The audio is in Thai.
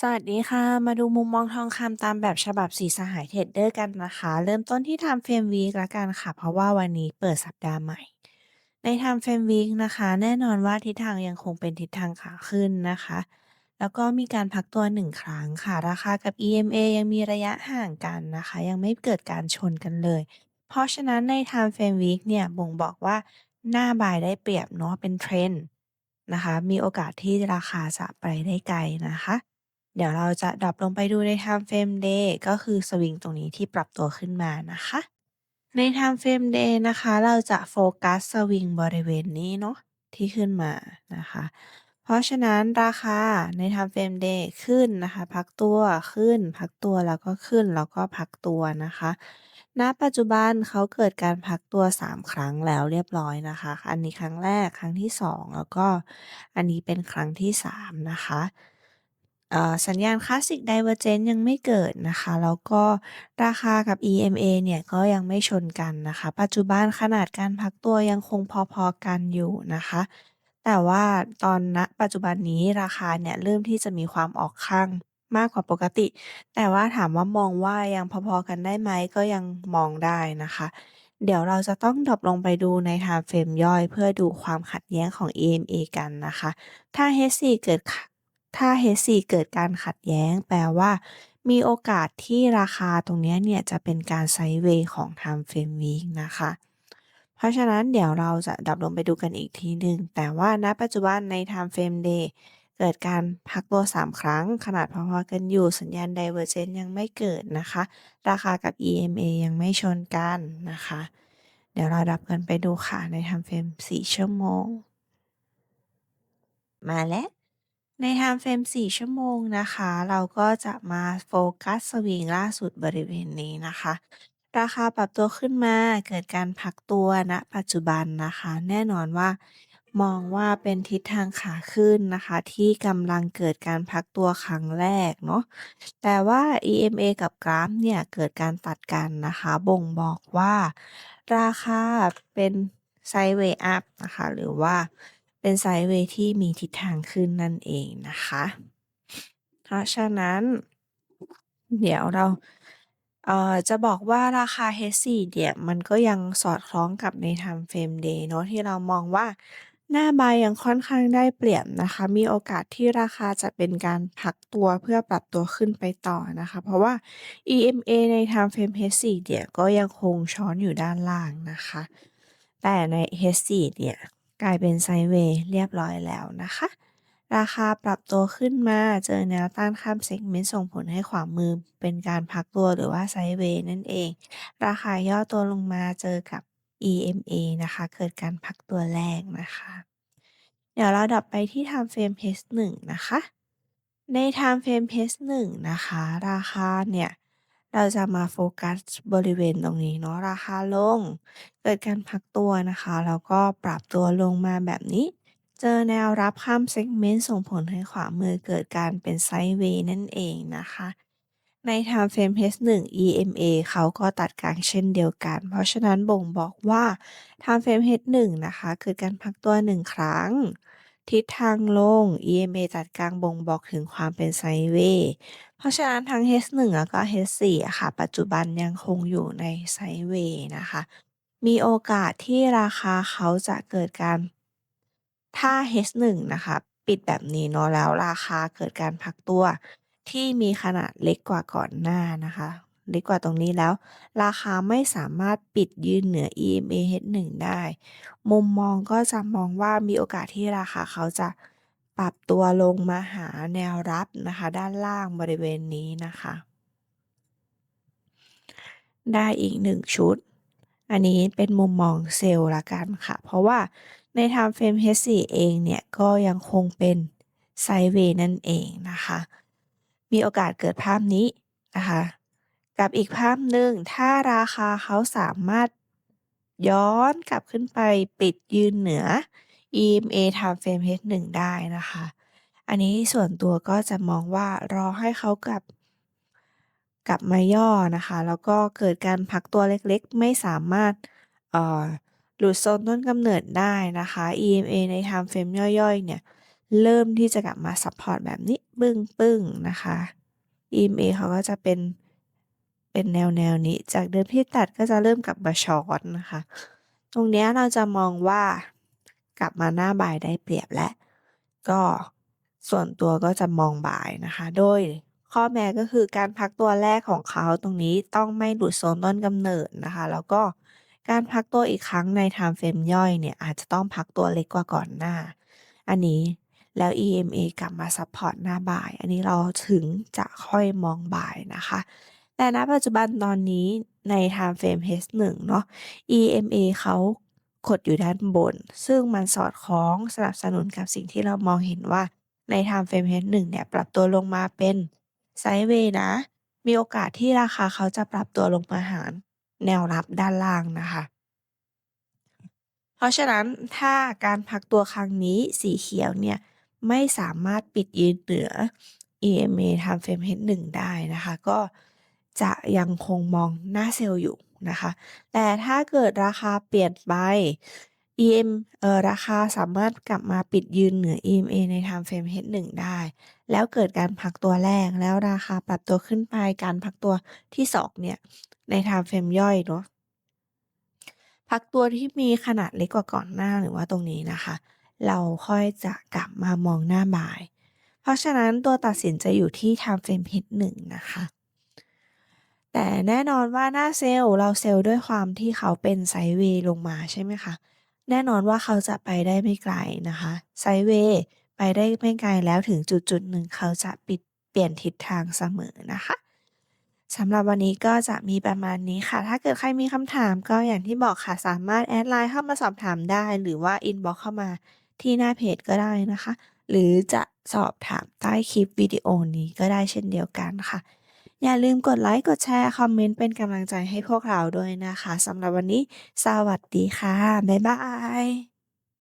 สวัสดีค่ะ มาดูมุมมองทองคำตามแบบฉบับสีสหายเทรดเดอร์กันนะคะ เริ่มต้นที่ Time Frame Week ละกันค่ะ เพราะว่าวันนี้เปิดสัปดาห์ใหม่ ใน Time Frame Week นะคะ แน่นอนว่าทิศทางยังคงเป็นทิศทางขาขึ้นนะคะ แล้วก็มีการพักตัว 1 ครั้งค่ะ ราคากับ EMA ยังมีระยะห่างกันนะคะ ยังไม่เกิดการชนกันเลย เพราะฉะนั้นใน Time Frame Week เนี่ยบ่งบอกว่าหน้า Buy ได้เปรียบเนาะเป็น Trend นะคะ มีโอกาสที่ราคาจะไปได้ไกลนะคะ เดี๋ยวเราจะดรอปลงไปดูใน Time Frame Day ก็คือสวิงตรงนี้ที่ปรับตัวขึ้นมานะคะ ใน Time Frame Day นะคะ เราจะโฟกัสสวิงบริเวณนี้เนาะที่ขึ้นมานะคะ เพราะฉะนั้นราคาใน Time Frame Day ขึ้นนะคะ พักตัวขึ้น พักตัวแล้วก็ขึ้นแล้วก็พักตัวนะคะ ณ ปัจจุบันเขาเกิดการพักตัว 3 ครั้งแล้วเรียบร้อยนะคะ อันนี้ครั้งแรกครั้งที่ 2 แล้วก็อันนี้เป็นครั้งที่ 3 นะคะ เอ่อสัญญาณ Classic Divergence ยังไม่เกิดนะคะ แล้วก็ราคากับ EMA เนี่ยก็ยังไม่ชนกันนะคะ ปัจจุบันขนาดการพักตัวยังคงพอ ๆ กันอยู่นะคะ แต่ว่าตอน ณ ปัจจุบันนี้ราคาเนี่ยเริ่มที่จะมีความออกข้างมากกว่าปกติ แต่ว่าถามว่ามองว่ายังพอ ๆ กันได้ไหม ก็ยังมองได้นะคะ เดี๋ยวเราจะต้องดรอปลงไปดูใน Time Frame ย่อย เพื่อดูความขัดแย้งของ EMA กันนะคะ ถ้า H4 เกิด ข ถ้า H4 เกิดการขัดแย้ง แปลว่า มีโอกาสที่ราคาตรงนี้เนี่ย จะเป็นการไซด์เวย์ของ Time Frame Week นะคะ เพราะฉะนั้นเดี๋ยวเราจะดร็อปลงไปดูกันอีกทีหนึ่ง แต่ว่าณปัจจุบันใน Time Frame Day เกิดการพักตัว 3 ครั้ง ขนาดพอๆกันอยู่สัญญาณ Divergence ยังไม่เกิดนะคะ ราคากับ EMA ยังไม่ชนกันนะคะ เดี๋ยวเราดร็อปกันไปดูค่ะใน Time Frame 4 ชั่วโมง มาแล้ว ใน Time Frame 4 ชั่วโมงนะคะ เราก็จะมาโฟกัสสวิงล่าสุดบริเวณนี้นะคะ ราคาปรับตัวขึ้นมาเกิดการพักตัว ณ ปัจจุบันนะคะ แน่นอนว่า มองว่าเป็นทิศทางขาขึ้นนะคะ ที่กำลังเกิดการพักตัวครั้งแรกเนาะ แต่ว่า EMA กับกราฟเนี่ยเกิดการตัดกันนะคะ บ่งบอกว่า ราคาเป็นไซเวย์อัปนะคะ หรือว่า เป็นไซด์เวย์ที่มีทิศทางขึ้นนั่นเองนะคะ เพราะฉะนั้น เดี๋ยวเราเอ่อจะบอกว่าราคา H4 เนี่ยมันก็ยังสอดคล้องกับใน Time Frame Day เนาะที่เรามองว่าหน้า Buy ยังค่อนข้างได้เปรียบนะคะ มีโอกาสที่ราคาจะเป็นการพักตัวเพื่อปรับตัวขึ้นไปต่อนะคะ เพราะว่า EMA ใน Time Frame H4 เนี่ยก็ยังคงช้อนอยู่ด้านล่างนะคะ แต่ใน H4 เนี่ย กลายเป็นไซด์เวย์เรียบร้อยแล้วนะคะ ราคาปรับตัวขึ้นมาเจอแนวต้านข้ามเซกเมนต์ส่งผลให้ขวามือเป็นการพักตัวหรือว่าไซด์เวย์นั่นเอง ราคาย่อตัวลงมาเจอกับ EMA นะคะ เกิดการพักตัวแรกนะคะ เดี๋ยวเราดร็อปไปที่ Time Frame H1 นะคะ ใน Time Frame H1 นะคะ ราคาเนี่ย เราจะมาโฟกัสบริเวณตรงนี้เนาะ ราคาลง เกิดการพักตัวนะคะ แล้วก็ปรับตัวลงมาแบบนี้ เจอแนวรับข้ามเซกเมนต์ส่งผลให้ขวามือเกิดการเป็นไซด์เวย์นั่นเองนะคะ ใน Time Frame H1 EMA เขาก็ตัดกลางเช่นเดียวกัน เพราะฉะนั้นบ่งบอกว่า Time Frame H1 นะคะเกิดการพักตัว 1 ครั้ง ทิศทางลง EMA ตัดกลางบ่งบอกถึงความเป็นไซด์เวย์ เพราะฉะนั้นทั้ง H1 แล้วก็ H4 อะค่ะ ปัจจุบันยังคงอยู่ในไซด์เวย์นะคะ มีโอกาสที่ราคาเขาจะเกิดการ ถ้า H1 นะคะ ปิดแบบนี้เนาะแล้วราคาเกิดการพักตัวที่มีขนาดเล็กกว่าก่อนหน้านะคะ เล็กกว่าตรงนี้แล้ว ราคาไม่สามารถปิดยืนเหนือ EMA H1 ได้ มุมมองก็จะมองว่ามีโอกาสที่ราคาเขาจะปรับตัวลงมาหาแนวรับนะคะ ด้านล่างบริเวณนี้นะคะ ได้อีก1ชุด อันนี้เป็นมุมมองเซลล์ล้วกันค่ะ เพราะว่าใน Time Frame H4 เองเนี่ย ก็ยังคงเป็นไซเวย์นั่นเองนะคะ มีโอกาสเกิดภาพนี้นะคะ กับอีกภาพหนึ่ง ถ้าราคาเขาสามารถย้อนกลับขึ้นไปปิดยืนเหนือ EMA Time Frame H1 ได้นะคะ อันนี้ส่วนตัวก็จะมองว่ารอให้เขากลับกลับมาย่อนะคะ แล้วก็เกิดการพักตัวเล็กๆ ไม่สามารถหลุดโซนต้นกำเนิดได้นะคะ EMA ใน Time Frame ย่อยๆ เนี่ย เริ่มที่จะกลับมาซัปพอร์ตแบบนี้ปึ้งๆ นะคะ EMA เขาก็จะเป็น เป็นแนวแนวนี้ จากเดิมที่ตัดก็จะเริ่มกลับมาช็อตนะคะ ตรงนี้เราจะมองว่ากลับมาหน้าบ่ายได้เปรียบแล้วก็ส่วนตัวก็จะมองบ่ายนะคะ โดยข้อแม้ก็คือการพักตัวแรกของเขาตรงนี้ต้องไม่หลุดโซนต้นกำเนิดนะคะ แล้วก็การพักตัวอีกครั้งใน time frame ย่อยเนี่ยอาจจะต้องพักตัวเล็กกว่าก่อนหน้า อันนี้แล้ว EMA กลับมาซัปพอร์ตหน้าบ่าย อันนี้เราถึงจะค่อยมองบ่ายนะคะ แต่ณปัจจุบันตอนนี้ใน time frame H1 เนาะ EMA เขากดอยู่ด้านบน ซึ่งมันสอดคล้องสนับสนุนกับสิ่งที่เรามองเห็นว่าใน time frame H1 เนี่ย ปรับตัวลงมาเป็นไซด์เวย์นะ มีโอกาสที่ราคาเขาจะปรับตัวลงมาหาแนวรับด้านล่างนะคะ เพราะฉะนั้นถ้าการพักตัวครั้งนี้สีเขียวเนี่ย ไม่สามารถปิดยืนเหนือ EMA time frame H1 ได้นะคะ ก็ จะยังคงมองหน้าเซลล์อยู่นะคะ แต่ถ้าเกิดราคาเปลี่ยนไป EM เออราคาสามารถกลับมาปิดยืนเหนือ EMA ใน time frame H1 ได้ แล้วเกิดการพักตัวแรก แล้วราคาปรับตัวขึ้นไป การพักตัวที่สองเนี่ย ใน time frame ย่อยเนาะ พักตัวที่มีขนาดเล็กกว่าก่อนหน้าหรือว่าตรงนี้นะคะ เราค่อยจะกลับมามองหน้าบ่าย เพราะฉะนั้นตัวตัดสินจะอยู่ที่ time frame H1 นะคะ แต่แน่นอนว่าหน้าเซลล์เราเซลล์ด้วยความที่เขาเป็นไซด์เวย์ลงมาใช่ไหมคะ แน่นอนว่าเขาจะไปได้ไม่ไกลนะคะ ไซด์เวย์ไปได้ไม่ไกลแล้วถึงจุดจุดหนึ่งเขาจะปิดเปลี่ยนทิศทางเสมอนะคะสำหรับวันนี้ก็จะมีประมาณนี้ค่ะ ถ้าเกิดใครมีคำถามก็อย่างที่บอกค่ะ สามารถแอดไลน์เข้ามาสอบถามได้ หรือว่าอินบ็อกเข้ามาที่หน้าเพจก็ได้นะคะ หรือจะสอบถามใต้คลิปวิดีโอนี้ก็ได้เช่นเดียวกันค่ะ อย่าลืมกดไลค์ กดแชร์ คอมเมนต์เป็นกำลังใจให้พวกเราด้วยนะคะสำหรับวันนี้ สวัสดีค่ะ บ๊ายบาย